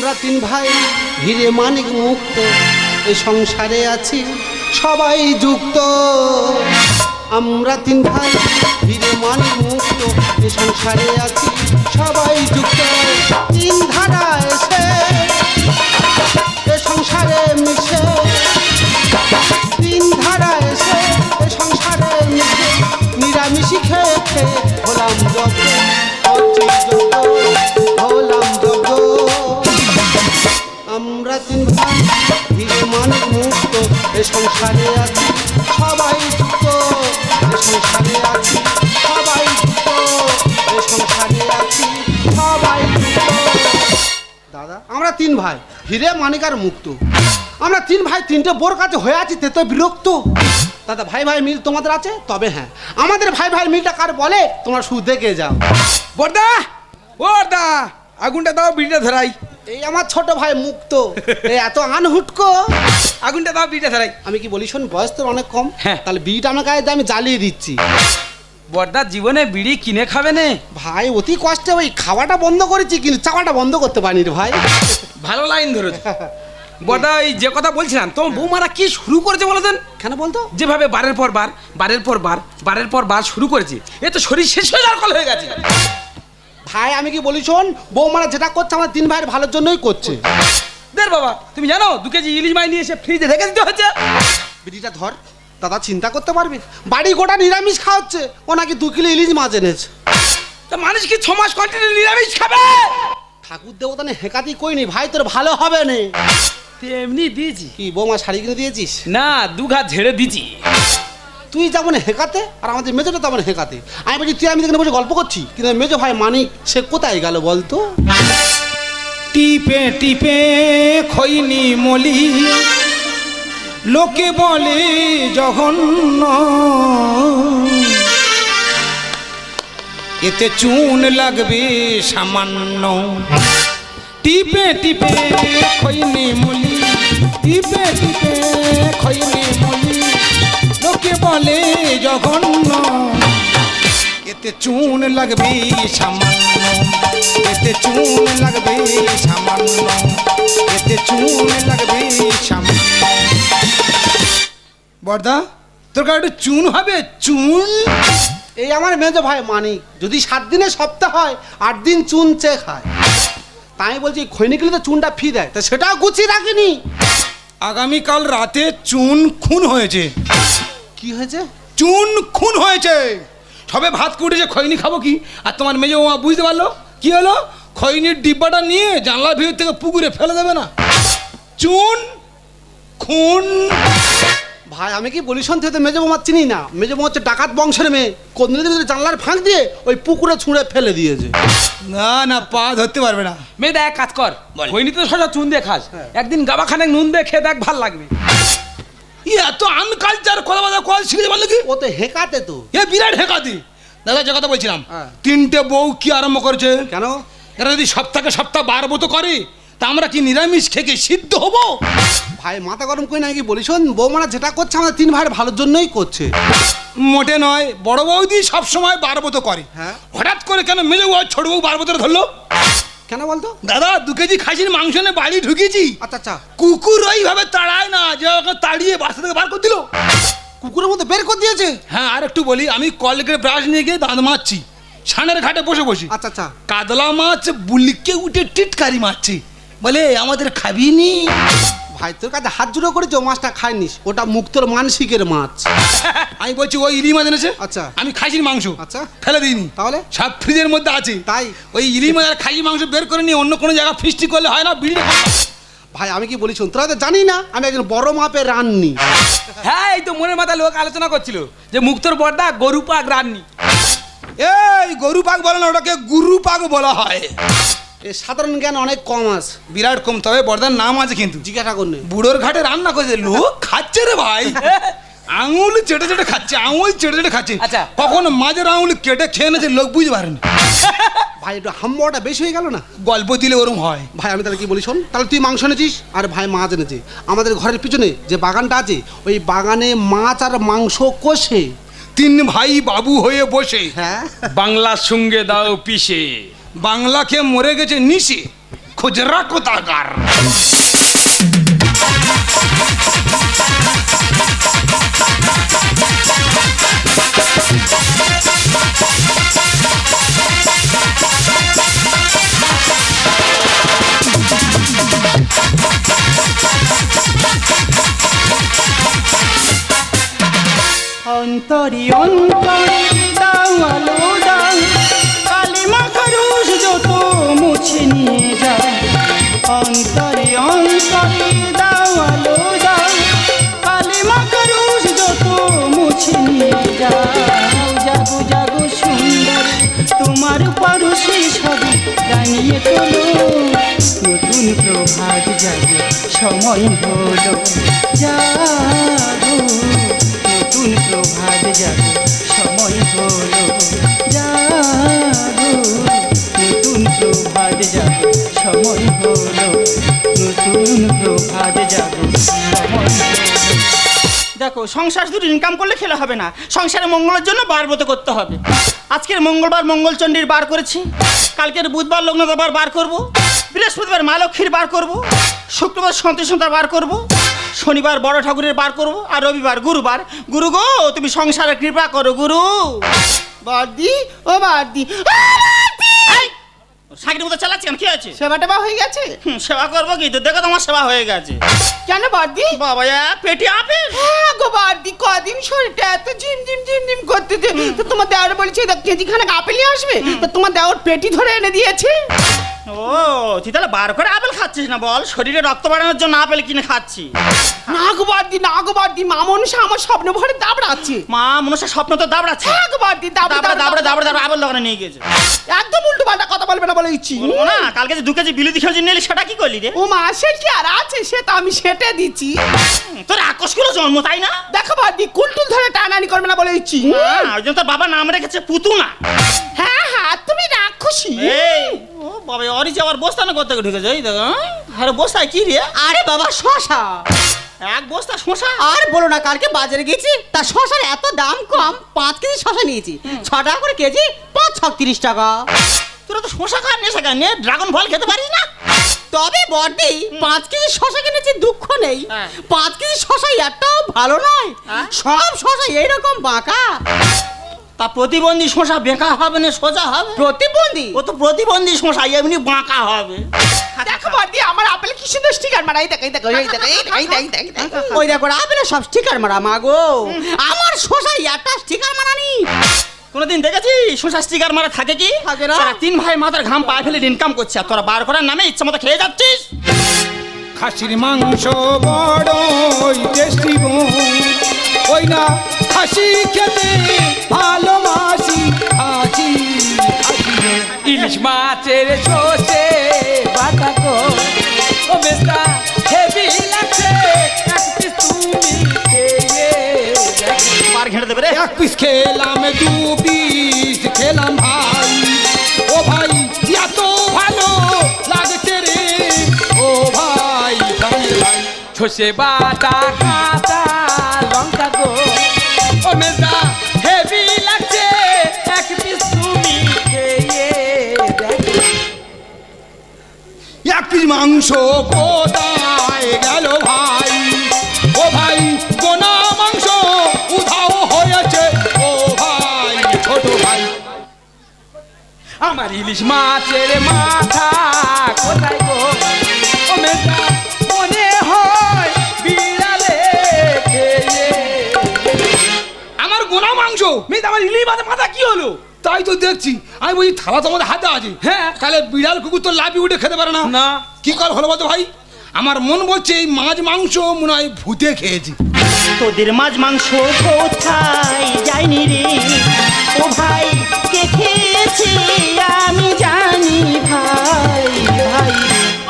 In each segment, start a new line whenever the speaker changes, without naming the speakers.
আমরা তিন ভাই, হিরে মানিক মুক্ত এই সংসারে আছি সবাই যুক্ত। আমরা তিন ভাই, হিরে মানিক মুক্ত এই সংসারে আছি সবাই যুক্ত। তিন ধারা এসে, এ সংসারে মিশে। তিন ধারা এসে, এ সংসারে মিশে। নিরামিষি খেয়ে খেয়ে হলাম যজ্ঞ তিন ভাই মুক্ত, এ সংসারে আছি, সবাই যুক্ত, এ সংসারে আছি, সবাই যুক্ত, এ সংসারে আছি, সবাই দাদা, আমরা তিন ভাই, হিরে, মানিক আর মুক্ত। আমরা তিন ভাই, তিনটে বোর কাছে হয়ে আছি, তে তো বিরক্ত। দাদা, ভাই ভাই মিল তোমাদের আছে? তবে হ্যাঁ। আমাদের ভাই ভাই মিলটা কার বলে? তোমরা শুধু দেখে যাও।
বর্দা বর্দা, আগুনটা দাও, বিড়িটা ধরাই।
এই আমার ছোট ভাই মুক্ত। এই এত আনহুটকো
আগুনটা দাও বিড়িটা ধরাই।
আমি কি বলি শোন বয়স তো অনেক কম।
হ্যাঁ।
তাহলে বিড়িটা আমার গায়ে আমি জ্বালিয়ে দিচ্ছি।
বর্দা জীবনে বিড়ি কিনে খাবে নে।
ভাই অতি কষ্টে ওই খাওয়াটা বন্ধ করেছি কিন্তু চাওয়াটা বন্ধ করতে পারিনি রে ভাই।
ভালো লাইন ধরেছে। বর্দা ওই যে কথা বলছিলাম তোমার বৌমারা কি শুরু করেছে বলো দেন?
কেন বলতো?
যেভাবে বারের পর বার বারের পর বার বারের পর বার শুরু করেছে এ তো শরীর শেষ হয়ে যাওয়ার কল হয়ে গেছে।
ভাই আমি কি বলি শোন? বৌমারা যেটা করছে আমার তিন ভাইয়ের ভালোর জন্যই করছে।
দের বাবা তুমি জানো দু কেজি ইলিশ মাছ নিয়ে এসে ফ্রিজে রেখে দিতে হচ্ছে।
বিড়িটা ধর দাদা চিন্তা করতে পারবি? বাড়ি গোটা নিরামিষ খাওয়াচ্ছে ও নাকি দু কিলো ইলিশ মাছ এনেছে।
তা মানুষ কি ছ মাস কন্টিনিউ নিরামিষ খাবে?
ঠাকুর দেবতা নে হেকাতি কইনি ভাই তোর ভালো হবে না
এমনি দিয়েছি
কি বৌমা শাড়ি কিনে দিয়েছিস?
না দু ঘাত ঝেড়ে দিছি
তুই যেমন হেকাতে, আর আমাদের মেজোটা তেমন হেকাতে। আমি বলছি, তুই আমি এখানে বসে গল্প করছি? কিন্তু মেজো ভাই, মানিক, সে কোথায় গেল বলতো?
টিপে টিপে খৈনি মলি, লোকে বলে জঘন্য। এতে চুন লাগবে সামান্য। টিপে টিপে খৈনি মলি, টিপে টিপে খৈনি মলি লোকে বলে জঘন্য। এতে চুন লাগবে সামান্য। এতে চুন লাগবে সামান্য। এতে চুন লাগবে সামান্য। বর্দা তোর কাছে একটু চুন হবে? চুন?
এই আমার মেজো ভাই মানিক যদি সাত দিনে সপ্তাহ হয় আট দিন চুন চে খায় তাই বলছি খৈনিকলি তো চুনটা ফি দেয় তা সেটাও গুছিয়ে রাখিনি।
আগামীকাল রাতে চুন খুন হয়েছে।
কি হয়েছে?
চুন খুন হয়েছে। সবে ভাত কুটেছে খৈনি খাব কি? আর তোমার মেজে ওমা বুঝতে পারল? কি হলো? খৈনির ডিব্বাটা নিয়ে জানলার ভিতর থেকে পুকুরে ফেলে দেবে না। চুন খুন।
ভাই আমি কি বলি শুনতে তো মেজো বৌমা চিনি না? মেজো বৌমা হচ্ছে ডাকাত বংশের মেয়ে। কোন ভিতরে জানলার ফাঁক দিয়ে ওই পুকুরে ছুঁড়ে ফেলে দিয়েছে।
না না পা ধরতে পারবে না।
মেয়েদা এক কাজ কর। হইনি তো সোজা চুন দিয়ে খাস। একদিন গাবা খানে নুন দিয়ে খেয়ে দেখ ভালো লাগবে।
এত আনকালচার কথা বার্তা কথা শিখেছে বলল কি
ও তো হেকাতে তো।
এ বিরাট হেকাতি। দাদা যে কথা বলছিলাম
হ্যাঁ।
তিনটে বউ কি আরম্ভ করেছে?
কেন?
এরা যদি সপ্তাহে সপ্তাহ বারবো তো করে তা আমরা কি নিরামিষ খেকে সিদ্ধ হব?
ভাই মাথা গরম করে নাকি বলি শোন বৌমারা যেটা করছে আমাদের তিন ভাইয়ের ভালোর জন্যই করছে।
মোটে নয় বড় বৌদি সব সময় বারবো তো করে।
হ্যাঁ।
হঠাৎ করে কেন মেজে বউ ছোট বউ বারবো ধরলো?
কেন বলতো?
দাদা দু কেজি খাসির মাংস নিয়ে বাড়ি ঢুকেছি।
আচ্ছা আচ্ছা।
কুকুর ওইভাবে তাড়ায় না যে ওকে তাড়িয়ে বাসা থেকে বার করে দিল।
কুকুরের মধ্যে বের করে দিয়েছে?
হ্যাঁ আর একটু বলি আমি কলগেট ব্রাশ নিয়ে গিয়ে দাঁত মারছি। সানের ঘাটে বসে বসি।
আচ্ছা আচ্ছা।
কাদলা মাছ বুলিকে উঠে টিটকারি মারছে। বলে আমাদের খাবি নি?
ভাই তোর কাছে হাত জুড়ো করেছে ও মাছটা খাইনিস ওটা মুক্তর মানসিকের মাছ।
আমি বলছি ওই ইলি মাছ এনেছে?
আচ্ছা।
আমি খাসির মাংস।
আচ্ছা।
ফেলে দিইনি।
তাহলে?
সব ফ্রিজের মধ্যে আছে।
তাই?
ওই ইলি মাছ আর খাসির মাংস বের করে নিয়ে অন্য কোনো জায়গায় ফিস্টি করলে হয় না বিড়ি
ভাই আমি কি বলি শোন তোরা তো জানি না আমি একজন বড় মাপের রাননি।
হ্যাঁ এই তো মনের মাথায় লোক আলোচনা করছিল যে মুক্তর বর্দা গরু পাক রাননি।
এই গরু পাক বলে না ওটাকে গুরু পাক বলা হয়।
সাধারণ জ্ঞান অনেক কম আছে।
বিরাট কম তবে বর্দার নাম আছে কিন্তু।
জিজ্ঞাসা করলে।
বুড়োর ঘাটে রান্না করেছে। লোক খাচ্ছে রে ভাই। আঙুল চেটে চেটে খাচ্ছে আঙুল চেটে চেটে খাচ্ছে।
আচ্ছা।
কখন মাঝের আঙুল কেটে খেয়ে নেছে লোক বুঝতে পারেনি
ভাই একটু হাম্বাটা বেশি হয়ে গেল না?
গল্প দিলে ওরম হয়।
ভাই আমি তাহলে কি বলি শোন তাহলে তুই মাংস এনেছিস? আর ভাই মাছ এনেছে। আমাদের ঘরের পিছনে যে বাগানটা আছে ওই বাগানে মাছ আর মাংস কষে।
তিন ভাই বাবু হয়ে বসে।
হ্যাঁ।
বাংলার সঙ্গে দাও পিসে
বাংলাকে মরে গেছে নিশে খুচরা কোথাকার?
অন্তরি জানিয়ে তোলো। নতুন প্রভাত জাগে, সময় হলো। জাগো, নতুন প্রভাত জাগো, সময় হলো। জাগো, নতুন প্রভাত জাগো, সময় হলো। নতুন প্রভাত দেখো, সংসার শুধু ইনকাম করলে খেলে হবে না। সংসারে মঙ্গলের জন্য বার মতো করতে হবে। আজকের মঙ্গলবার মঙ্গলচণ্ডীর বার করেছি। কালকের বুধবার লগ্নদাবার বার করব। বৃহস্পতিবার মা লক্ষ্মীর বার করব। শুক্রবার সন্তোষতা বার করব। শনিবার বড় ঠাকুরের বার করব। আর রবিবার গুরুবার। গুরু গো, তুমি সংসারে কৃপা করো, গুরু।
বাদ বাদি ও বাদি
সাকির মতো চালাচ্ছি কেন কি আছে।
সেবা টেবা হয়ে গেছে?
হুম, সেবা করব কি? তো দেখো তোমার সেবা হয়ে গেছে।
কেন বাদি
বাবা এক পেটি আপেল।
হ্যাঁ গো বাদি কদিন শরীরটা এত ঝিম ঝিম ঝিম ঝিম করতে তো তোমার দেওয়ার বলছে কেজি খানা আপেল নিয়ে আসবে তো তোমার দেওয়ার পেটি ধরে এনে দিয়েছে।
ও তুই তাহলে বার করে আপেল খাচ্ছিস না বল? শরীরে রক্ত বাড়ানোর জন্য আপেল কিনে খাচ্ছি।
না গো বাদি না গো মা মনসা আমার স্বপ্ন ভরে দাবড়াচ্ছে।
মা মনুষ্যের স্বপ্ন তো দাবড়াচ্ছে।
গো বাদি
দাবড়া
দাবড়া
দাবড়া দাবড়া আপেল দোকানে নিয়ে গেছে
একদম উল্টো পাল্টা কথা বলবে না বলে ইচ্ছি
বলব না কালকে যে দু কেজি বিলিতি খেয়ে নিলি সেটা কি করলি রে?
ও মা সে কি আর আছে? সে তো আমি সেটে দিচ্ছি।
তোর আকস করে জন্ম তাই না?
দেখো বাদি কুলটুল ধরে টানানি করবে না বলে ইচ্ছি
হ্যাঁ, ওই জন্য তোর বাবা নাম রেখেছে পুতুনা
হ্যাঁ হ্যাঁ তুমি রাক্ষসী।
বাবা অরিচে আবার বস্তানো করতে ঢুকেছে? এই দেখো হ্যাঁ? আরে বস্তায় কি রে?
আরে বাবা শশা।
এক বস্তা শোষা
আর বলো না কালকে বাজারে গেছি তা শশার এত দাম কম পাঁচ কেজি শশা নিয়েছি। ছ টাকা করে কেজি পাঁচ ছত্রিশ টাকা।
তোরা তো শোষা খান নেশা খান নিয়ে ড্রাগন ফল খেতে পারিস না?
তবে বডি পাঁচ কেজি শশা কিনেছি দুঃখ নেই।
হ্যাঁ।
পাঁচ কেজি শশা একটাও ভালো নয়।
হ্যাঁ?
সব শশা এইরকম বাঁকা।
তা প্রতিবন্ধী শোষা বেঁকা হবে না সোজা হবে?
প্রতিবন্ধী?
ও তো প্রতিবন্ধী শোষা এমনি বাঁকা হবে।
দেখো বাদি আমার আপেল কি সুন্দর স্টিকার মারা? এই দেখো এই দেখো এই দেখো এই দেখো, এই দেখো, এই দেখো,
ওই দেখো আপেলে সব স্টিকার মারা মাগো আমার শশা একটা স্টিকার মারানি
কোনোদিন দেখেছিস শোষা স্টিকার মারা থাকে কি?
থাকে না।
তিন ভাই মাথার ঘাম পায়ে ফেলে ইনকাম করছে আর তোরা বার করার নামে ইচ্ছা মতো খেয়ে যাচ্ছিস?
খাসির মাংস বড়ই টেস্টি ওই না খাসি খেতে ভালোবাসি রে।
ইলিশ মাছের সর্ষে বাটা গো ও বেস্তা হেভি লাগছে এক
পিস খেলাম দু পিস খেলাম ভাই। ও ভাই এত ভালো লাগছে রে। ও ভাই প্রাণের ভাই।
সর্ষে বাটা ও
মাংস কোথায় গেল ভাই? ও ভাই গোনা মাংস উধাও হয়েছে। ও ভাই, ছোট ভাই।
আমার ইলিশ মাছের মাথা কোথায় গো? ও মেজদা
মাংস
মেজদা আমার ইলিশ মাছের মাথা কি হলো?
তাই তো দেখছি। আমি বলছি থালা তোমাদের হাতে আছে।
হ্যাঁ।
তাহলে বিড়াল কুকুর তো লাভি উঠে খেতে পারে না।
না।
কি কর হলো বলতো ভাই? আমার মন বলছে এই মাছ মাংস মনে হয় ভূতে খেয়েছি।
তোদের মাছ মাংস কোথায় যায়নি রে? ও ভাই কে খেয়েছে আমি জানি ভাই ভাই।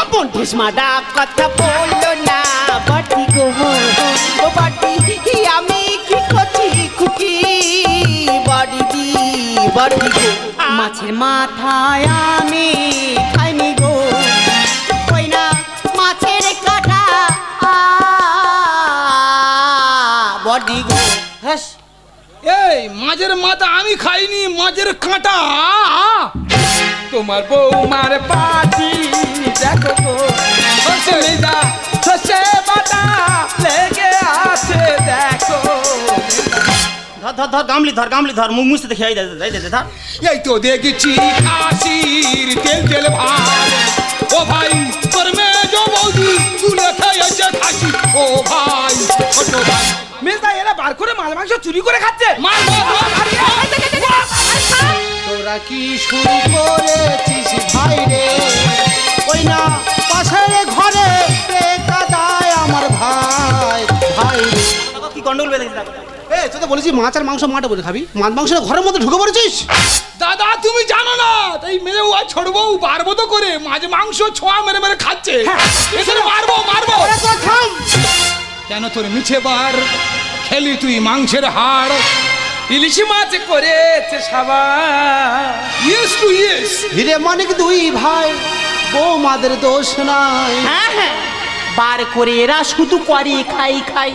অপন ঠেসমা ডাক কথা বলল বাড়ি গো
মাছে মাথায় আমি খাইনি গো। কই না মাছের কাটা? বডি গো। হ্যাঁ
এই, মাছের মাথা আমি খাইনি, মাছের কাঁটা
তোমার বৌমার পাছি দেখো গো। বাটা লেগে আছে, দেখো।
ধর ধর ধর গামলি ধর গামলি ধর মুখ মুছতে দেখে এই দে দে, দে দে ধর
এই তো দেখছি খাসির তেল তেল ভাত ও ভাই তোর মেজো বৌদি তুলে খেয়েছে খাসি ও ভাই ছোট ভাই
এরা বার করে মাছ মাংস চুরি করে খাচ্ছে
মারবো
তোরা কি শুরু করেছিস ভাই রে ওই না পাশের ঘরে টেকা দেয় আমার ভাই ভাই
কি গন্ডগোল বেঁধেছে দেখো
এ তুই তো বলেছিস মাছ আর মাংস মাঠে বলে খাবি। মাছ মাংস ঘরের মধ্যে ঢুকে পড়েছিস?
দাদা তুমি জানো না তাই আর ছোট বউ পারব তো করে মাঝে মাংস ছোঁয়া মেরে মেরে খাচ্ছে। এখানে মারবো মারবো। কেন তোর মিছে বার? খেলি তুই মাংসের হাড়।
ইলিশি মাছ করেছে সাবা
ইয়েস টু ইয়েস।
হিরে মানিক দুই ভাই বৌমাদের দোষ নাই।
হ্যাঁ হ্যাঁ। বার করে এরা শুধু করে খাই খাই।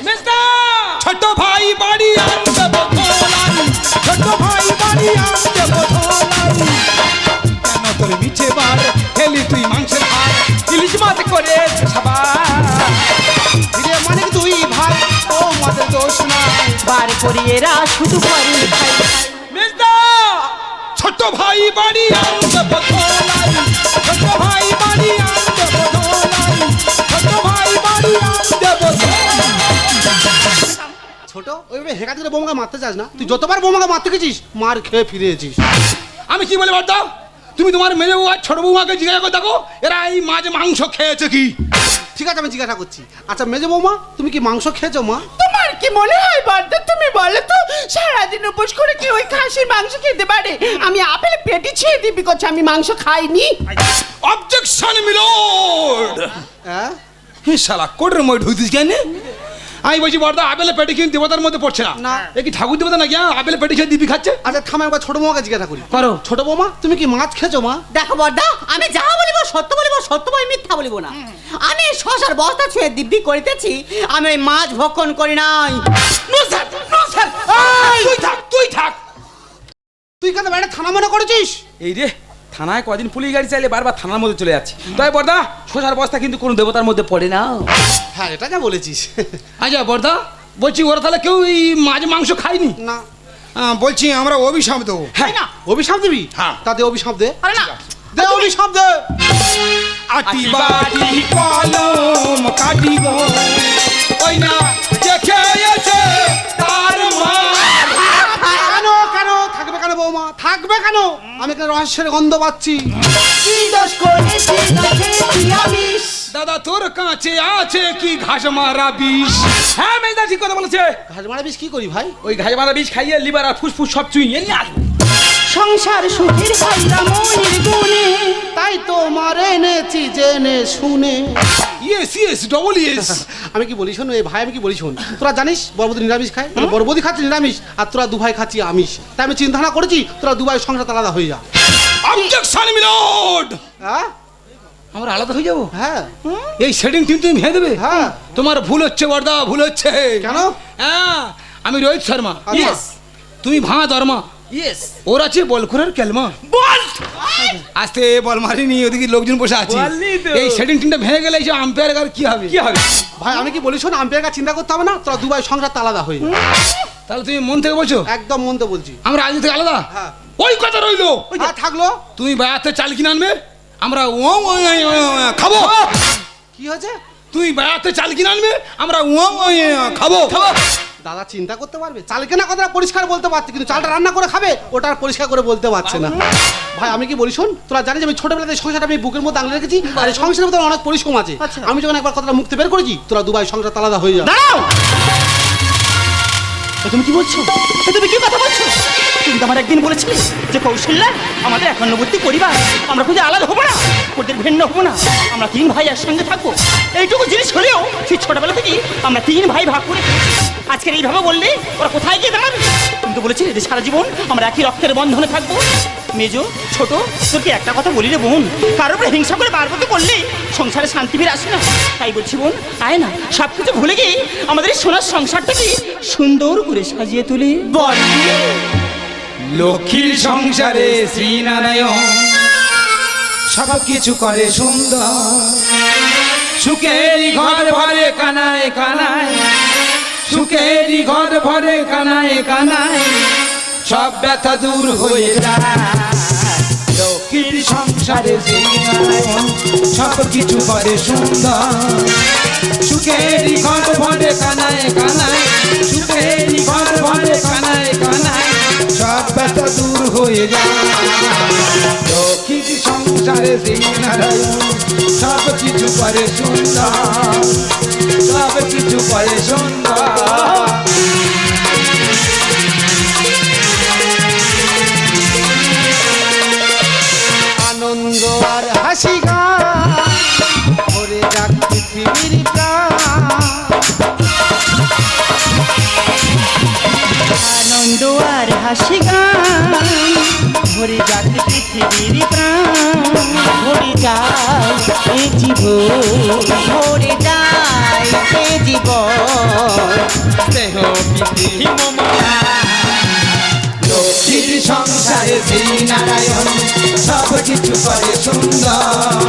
ছোট ভাই বাড়ি আনতে বদলাই ছোট ভাই বাড়ি আনতে বদলাই কেন তোর মিছে বার? খেলি তুই মাংসের হাড়
ইলিশ মাছ করেছে সাবা
হিরে মানিক দুই ভাই বৌমাদের দোষ নাই।
বার করে এরা শুধু করে খাই
মেজদা
ছোট ভাই বাড়ি আনতে ছোট
ওইভাবে হেঁকা দিলে বৌমাকে মারতে চাস না? তুই যতবার বৌমাকে মারতে গেছিস মার খেয়ে ফিরেছিস।
আমি কি বলে বলতো? তুমি তোমার মেয়ে বউ আর ছোট বৌমাকে জিজ্ঞাসা করে দেখো এরা এই মাছ মাংস খেয়েছে কি?
ঠিক আছে আমি জিজ্ঞাসা করছি। আচ্ছা মেজে বৌমা তুমি কি মাংস খেয়েছো মা?
তোমার কি মনে হয় বড়দা তুমি বলো তো সারাদিন উপোস করে কি ওই খাসির মাংস খেতে পারে? আমি আপেল পেটি ছেড়ে দিবি করছে আমি মাংস খাইনি।
অবজেকশন মিলোড
হ্যাঁ?
হে শালা কোটের মধ্যে ঢুকতিস কেন? আমি বলছি বড়দা আপেলে পেটে কিন্তু দেবতার মধ্যে পড়ছে না।
না।
এ কি ঠাকুর দেবতা নাকি হ্যাঁ? আপেলে পেটে খেয়ে দিবি খাচ্ছে?
আচ্ছা থামে একবার ছোট বৌমাকে জিজ্ঞাসা করি।
করো।
ছোট বৌমা তুমি কি মাছ খেয়েছো মা?
দেখো বড়দা আমি যা বলিব সত্য বলিব সত্য বই মিথ্যা বলিব না। আমি শশার বস্তা ছুঁয়ে দিব্যি করিতেছি আমি ওই মাছ ভক্ষণ করি নাই।
নো স্যার নো স্যার তুই থাক তুই থাক।
তুই কেন বাইরে থানা মনে করেছিস?
এই রে থানায় কদিন পুলিশ গাড়ি চাইলে বারবার থানার মধ্যে চলে যাচ্ছে। তাই বর্দা শোষার বস্তা কিন্তু কোনো দেবতার মধ্যে পড়ে না।
হ্যাঁ এটা যা বলেছিস।
আচ্ছা বর্দা বলছি ওরা তাহলে কেউ এই মাছ মাংস খায়নি?
না।
বলছি আমরা অভিশাপ দেবো।
হ্যাঁ। না? অভিশাপ দিবি?
হ্যাঁ।
তাতে অভিশাপ দে।
আরে না।
দে অভিশাপ দে।
আটি বাটি কলম কাটিব। ওই না যে খেয়েছে তার মা
থাকবে কেন বৌমা থাকবে কেন? আমি এখানে রহস্যের গন্ধ পাচ্ছি।
দাদা তোর কাঁচে আছে কি ঘাস মারা বিষ?
হ্যাঁ মেজদা ঠিক কথা বলেছে।
ঘাস মারা বিষ কি করি ভাই?
ওই ঘাস মারা বিষ খাইয়ে লিভার আর ফুসফুস সব চুইয়ে নিয়ে আসব
সংসার সুখের হাইরা মনির গুণে
তাই তো মারে এনেছি জেনে শুনে।
ইয়েস ইয়েস ডবল ইয়েস
আমি কি বলি শোন এই ভাই আমি কি বলি শোন তোরা জানিস বড়বদি নিরামিষ খায়? বড়বদি খাচ্ছে নিরামিষ আর তোরা দু ভাই খাচ্ছি আমিষ। তাই আমি চিন্তা ভাবনা করেছি তোরা দু ভাই সংসার আলাদা হয়ে যা।
অবজেকশন মিলোড
হ্যাঁ?
আমরা আলাদা হয়ে যাব?
হ্যাঁ।
এই সেটিং টিম তুমি ভেঙে দেবে?
হ্যাঁ।
তোমার ভুল হচ্ছে বর্দা ভুল হচ্ছে।
কেন?
হ্যাঁ আমি রোহিত শর্মা।
আচ্ছা।
তুমি ভাঁ ধর্মা
ইয়েস
ওর আছে বলখুরের কেলমা।
বল!
আস্তে বল মারিনি ওদিকে লোকজন বসে আছে। এই সেটিং টিমটা ভেঙে গেলে এইসব আম্পায়ার আর কি হবে?
কি হবে?
ভাই আমি কি বলি শোন আম্পায়ার কাছে চিন্তা করতে হবে না তোরা দু ভাই সংসার আলাদা হয়ে
তাহলে তুমি মন থেকে বলছো?
একদম মনতে বলছি।
আমরা আজ থেকে আলাদা?
হ্যাঁ।
ওই কথা রইল।
থাকল।
তুমি বায়াতে চাল কিনে আনবে আমরা ও খাব।
কি হয়েছে?
তুই বায়াতে চাল কিনে আনবে আমরা ও ও, ও, খাব।
দাদা চিন্তা করতে পারবে? চাল কেনা কথাটা পরিষ্কার বলতে পারছে কিন্তু চালটা রান্না করে খাবে? ওটা আর পরিষ্কার করে বলতে পারছে না। ভাই আমি কি বলি শোন? তোরা জানিস আমি ছোটবেলাতে সংসারটা আমি বুকের মধ্যে আঙলে রেখেছি আর এই সংসারের মধ্যে অনেক পরিশ্রম আছে। আমি যখন একবার কথাটা মুক্তি বের করেছি তোরা দুবাই সংসার আলাদা হয়ে
যাবে। তুমি কি বলছো? তুমি কি কথা বলছো? তুমি তো আমার একদিন বলেছিলে যে কৌশল্যা আমাদের একান্নবর্তী পরিবার আমরা খুঁজে আলাদা হব না ওদের ভিন্ন হব না। আমরা তিন ভাই একসঙ্গে থাকব। এইটুকু জিনিস হলেও সেই ছোটবেলা থেকেই আমরা তিন ভাই ভাগ করে। আজকের এইভাবে বললে ওরা কোথায় গিয়ে দাঁড়াবে? তুমি তো বলেছিলে যে সারা জীবন আমরা একই রক্তের বন্ধনে থাকব। মেজো, ছোট তোর কি একটা কথা বলি রে বোন। কারোর উপরে হিংসা করে বারবার করলে সংসারে শান্তি ফিরে আসে না। তাই বলছি বোন, আয় না সব কিছু ভুলে গিয়ে আমাদের এই সোনার সংসারটাকে সুন্দর করে সাজিয়ে তুলি। বল।
লক্ষ্মীর সংসারে শ্রীনারায়ণ সব কিছু করে সুন্দর। সুখের ঘর ভরে কানায় কানায়
সুখেরই ঘর ভরে কানায় কানায় সব ব্যথা দূর হয়ে যায়। সংসারে সব কিছু করে সুন্দর। সুখেরই ঘর ভরে কানায় কানায় সুখেরই ঘর ভরে কানায় কানায় ব্যথা দূর হয়ে যায়। লক্ষ্মীর সংসারে সেই নারায়ণ সব কিছু করে সুন্দর, সব কিছু করে সুন্দর।
হাসি গান। ভরে যাক পৃথিবীর প্রাণ।
ভরে যায় এ জীবন।
ভরে যায় এ জীবন।
স্নেহ প্রীতি মমতা। লক্ষ্মীর সংসারে সেই নারায়ণ সব কিছু করে সুন্দর।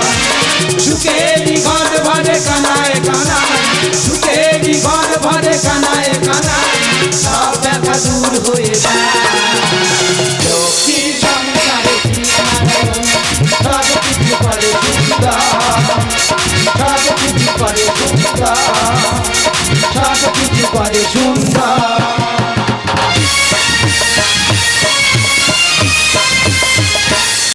সুখেরই ঘর ভরে কানায় কানায় সুখেরই ঘর ভরে কানায় কানায়। সব ব্যথা দূর হয়ে যায় লক্ষ্মী সংসারে সব কিছু করে দুর্গা সব কিছু করে দুর্গা সব কিছু করে সুন্দর